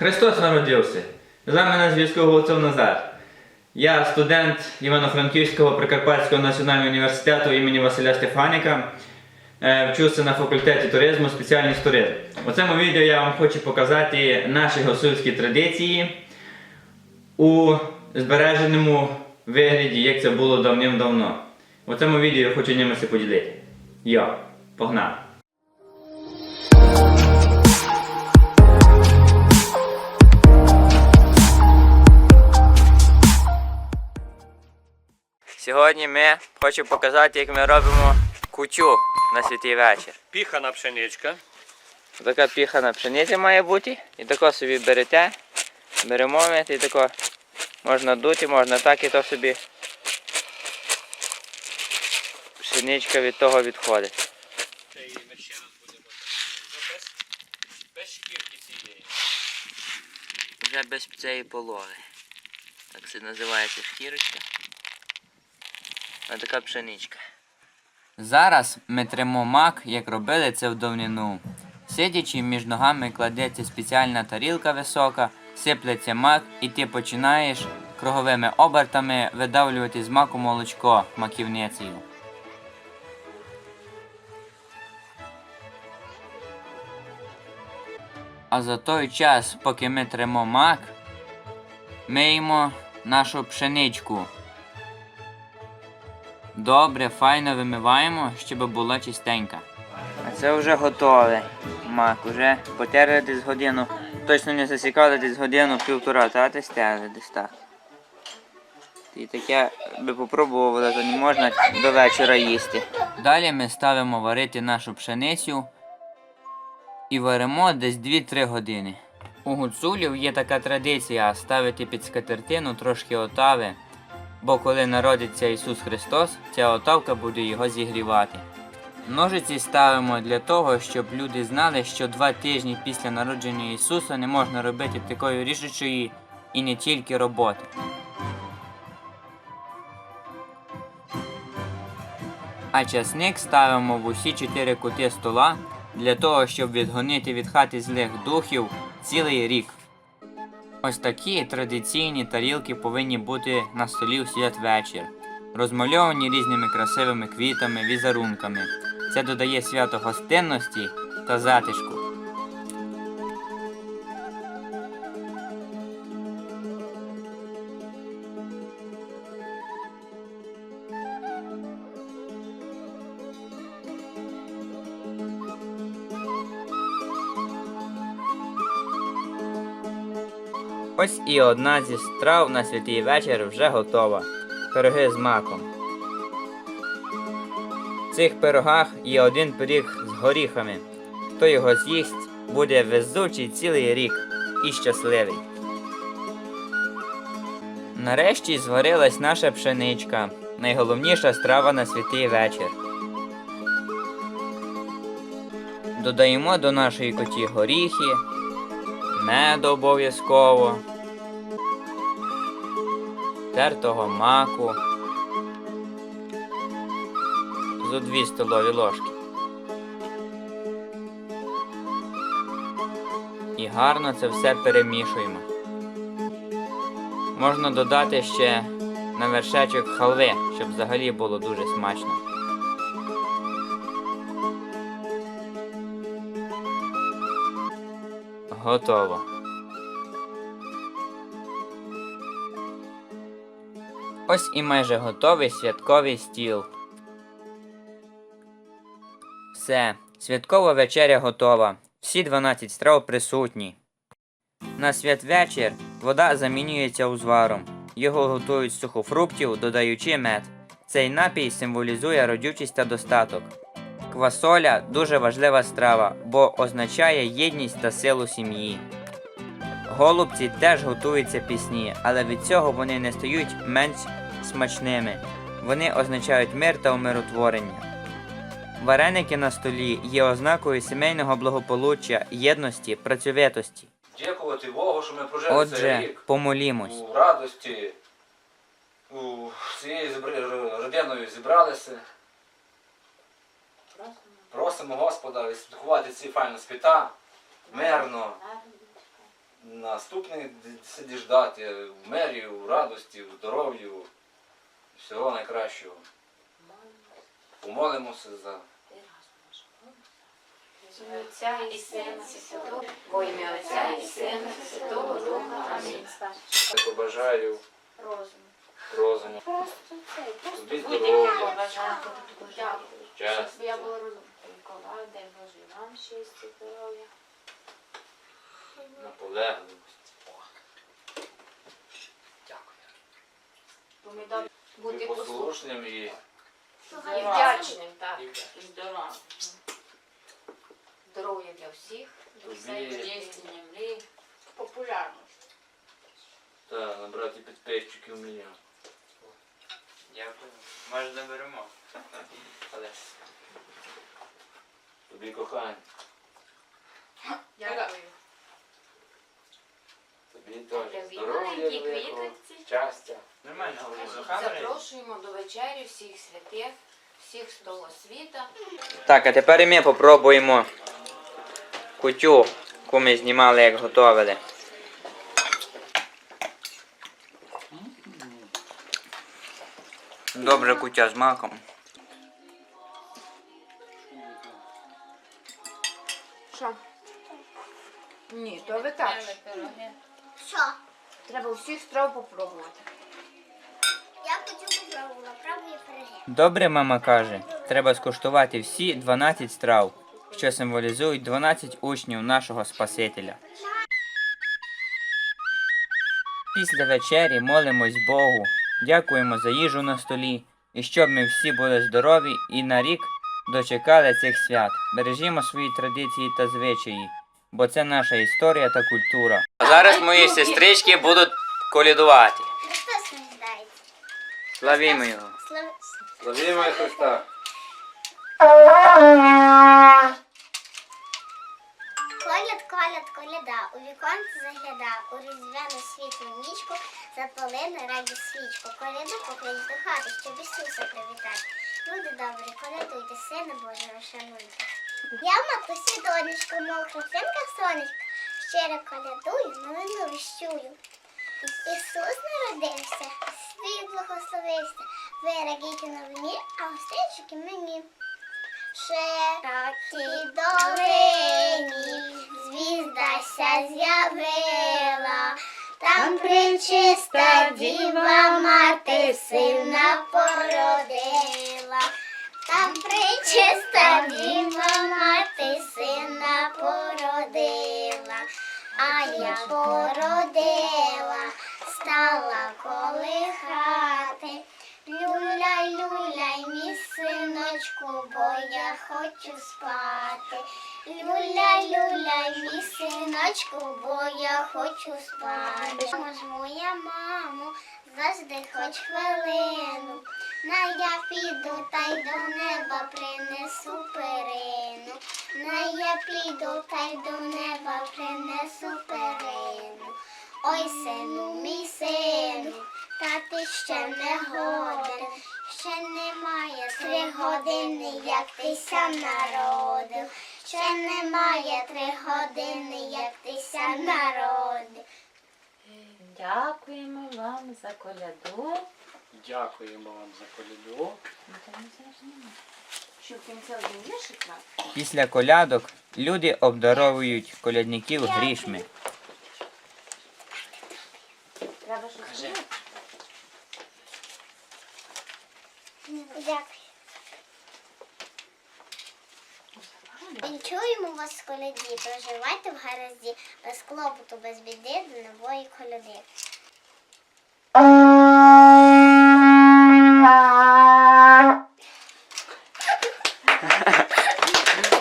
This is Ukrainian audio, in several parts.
Христос народився. З вами на зв'язку Голцов Назар. Я студент Івано-Франківського Прикарпатського національного університету імені Василя Стефаніка. Е, Вчуся на факультеті туризму, спеціальність туризм. У цьому відео я вам хочу показати наші гуцульські традиції у збереженому вигляді, як це було давним-давно. У цьому відео я хочу ними поділити. Йо, погнали! Сьогодні ми хочу показати, як ми робимо кутю на святий вечір. Піхана пшеничка. Така піхана пшениця має бути. І тако собі берете, беремо і тако можна дути, можна так і то собі. Пшеничка від того відходить. Вже без цієї полови. Так це називається шкірочка. Ось така пшеничка. Зараз ми тримо мак, як робили це в давнину. Сидячи між ногами кладеться спеціальна тарілка висока, сиплеться мак, і ти починаєш круговими обертами видавлювати з маку молочко маківницею. А за той час, поки ми тремо мак, миємо нашу пшеничку. Добре, файно вимиваємо, щоб була чистенька. А це вже готове. Мак, вже потерли десь годину. Точно не засікали десь годину півтора, та десь терли десь так. І таке би попробували, то не можна до вечора їсти. Далі ми ставимо варити нашу пшеницю і варимо десь 2-3 години. У гуцулів є така традиція ставити під скатертину трошки отави, бо коли народиться Ісус Христос, ця отавка буде його зігрівати. Ножиці ставимо для того, щоб люди знали, що два тижні після народження Ісуса не можна робити такої рішучої і не тільки роботи. А часник ставимо в усі чотири кути стола для того, щоб відгонити від хати злих духів цілий рік. Ось такі традиційні тарілки повинні бути на столі в святвечір, розмальовані різними красивими квітами, візерунками. Це додає свято гостинності та затишку. Ось і одна зі страв на святий вечір вже готова. Пироги з маком. В цих пирогах є один пиріг з горіхами. Хто його з'їсть, буде везучий цілий рік і щасливий. Нарешті зварилась наша пшеничка, найголовніша страва на святий вечір. Додаємо до нашої коті горіхи, мед обов'язково, тертого маку, зо 2 столові ложки. І гарно це все перемішуємо. Можна додати ще на вершечок халви, щоб взагалі було дуже смачно. Готово. Ось і майже готовий святковий стіл. Все, святкова вечеря готова. Всі 12 страв присутні. На святвечір вода замінюється узваром. Його готують з сухофруктів, додаючи мед. Цей напій символізує родючість та достаток. Квасоля дуже важлива страва, бо означає єдність та силу сім'ї. Голубці теж готуються пісні, але від цього вони не стають менш смачними. Вони означають мир та умиротворення. Вареники на столі є ознакою сімейного благополуччя, єдності, працьовитості. Дякувати Богу, що ми прожили цей Отже, рік помолімось. у радості, у всією зібр- родиною зібралися. Просимо Господа відсвяткувати ці файні свята мирно, наступний д- сиді ждати в мері, в радості, в здоров'ю. Всього найкращого. Помолимося за Отця і Сина Святого, во ім'я Отця і Сина Святого Духа. Амінь. Я побажаю Розум. розуму, просто тобі здоров'я. Дякую. Щоб я була розумна. Миколай, дай Боже, і вам щастя, здоров'я. наполегливості. Добре Бути послушним. і І вдячним, так. І. І здоров'я. Для всіх. Тобі. Честі землі. Популярність. та, набрати підписчиків мільйон. Дякую. Може доберемо. Але Тобі кохання. Дякую. Тобі теж здоров'я великого, щастя. нормально. Запрошуємо до вечері всіх святих, всіх з того світа. Так, а тепер і ми попробуємо кутю, яку ми знімали, як готували. Добре кутя з маком. Що? Ні, то ви так. Що? Треба всіх страв попробувати. Я хочу попробувала, пробую пироги. Добре, мама каже, треба скуштувати всі 12 страв, що символізують 12 учнів нашого Спасителя. Після вечері молимось Богу, дякуємо за їжу на столі, і щоб ми всі були здорові і на рік дочекали цих свят. Бережімо свої традиції та звичаї, бо це наша історія та культура. Зараз мої сестрички будуть колядувати. Христос не здається. Славімо його. Слав... Славімо Христа. Коляд, коляд, коляда, у віконце загляда, у різдвяну світлу нічку запали на раді свічку. Коляду поклич до хати, щоб Ісуса привітати. Люди добрі, колядуйте, сина Божого шануйте. Я в матусі донечко, мов христинка сонечка, щиро колядую, новину віщую. Ісус народився, свій благословився. Ви радійте новині, а гостинчики мені. Широкі долині звіздася з'явила, там причиста діва мати сина породила, причиста діва мати сина породила, а я породила, стала колихати. Люляй, люляй, мій синочку, бо я хочу спати. Люляй, люляй, мій синочку, бо я хочу спати. Можу я маму, завжди хоч хвилину. На я піду та й до неба принесу перину. На я піду та й до неба принесу перину. Ой, сину, мій сину, та ти ще не годен, ще немає три години, як ти ся народив. Ще немає три години, як ти ся народив. Дякуємо вам за коляду. Дякуємо вам за коляду. Що в кінці один віршик нам? Після колядок люди обдаровують колядників грішми. Треба щось зробити? Дякую. Вінчуємо вас з коляді, проживайте в гаразді, без клопоту, без біди, до нової коляди.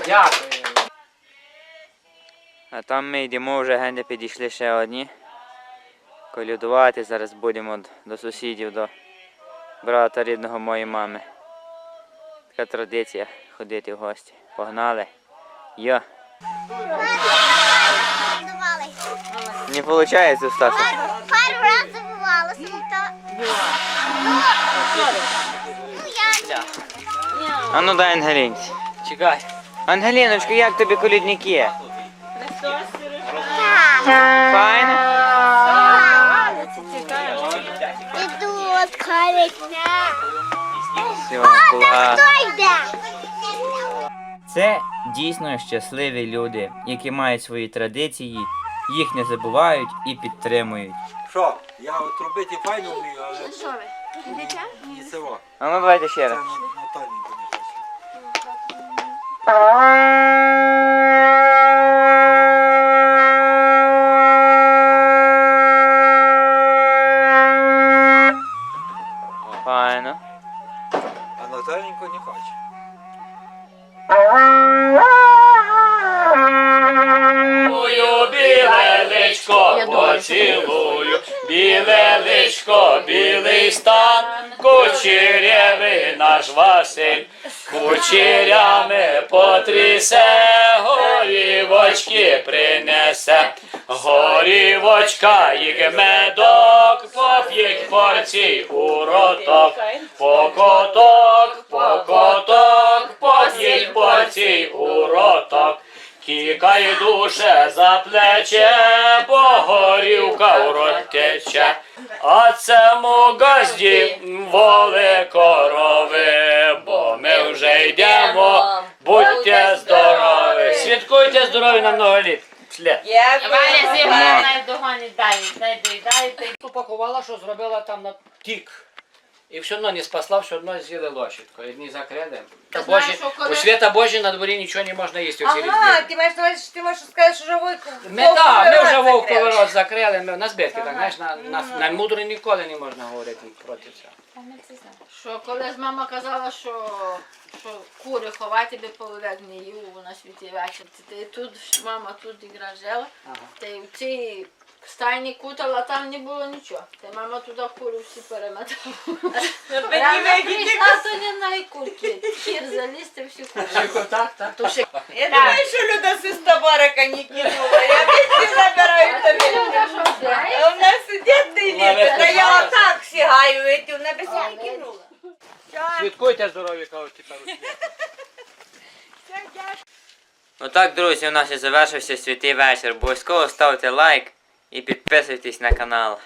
Дякуємо. А там ми йдемо вже генде підійшли ще одні. Колядувати зараз будемо до сусідів, до брата рідного моєї мами. Така традиція ходити в гості. Погнали. Йо. Не виходить, Стаса? Пару разів забувалося, ну то... Ну, ну. А ну дай Ангелінці. Чекай. Ангеліночко, як тобі колідники? Файно? Іду відкривати. Все. Це дійсно щасливі люди, які мають свої традиції, їх не забувають і підтримують. Що? Я от робити файно вмію, але Що ви? Ідете? і це во. А ну давайте ще раз. Oh. Кучерявий наш Василь, кучерями потрісе, горівочки принесе, горівочка їх медок, поп'ють порцій у роток, покоток, покоток, поп'ють порцій у роток. Кікай душе за плече, горівка тече, а цьому газді воли корови, бо ми вже йдемо, будьте здорові. Святкуйте здорові на много літ. Слід. Валя зіграє. Упакувала, що зробила там на тік. І все одно не спасла, все одно з'їли лошадку. Одні закрили. Ти Та знаєш, Божі, що коли- у свята Божі на дворі нічого не можна їсти. Ага, ти маєш на увазі, що ти можеш сказати, що живий Ми, да, ми вже вовковий рот закрили, ми на збитки, так, знаєш, на, на, на мудро ніколи не можна говорити проти цього. Що колись мама казала, що, що кури ховати половек не їв на світі вечір. Й тут мама тут ігра жила, та й в цій стайні кутала, там не було нічого. Та й мама туди кури всі перемотала. Рано прийшла, то не на курки. Хір залізти всі кури. Так, так. То ще Я думаю, що Люда з табарака не кинула. Я весь забираю тобі. Люда, що ти? А у нас сидять ти літа, та я отак сягаю, і вона без не кинула. Святкуйте здоров'я, кажуть тепер. Отак, друзі, у нас і завершився святий вечір. Обов'язково ставте лайк і підписуйтесь на канал.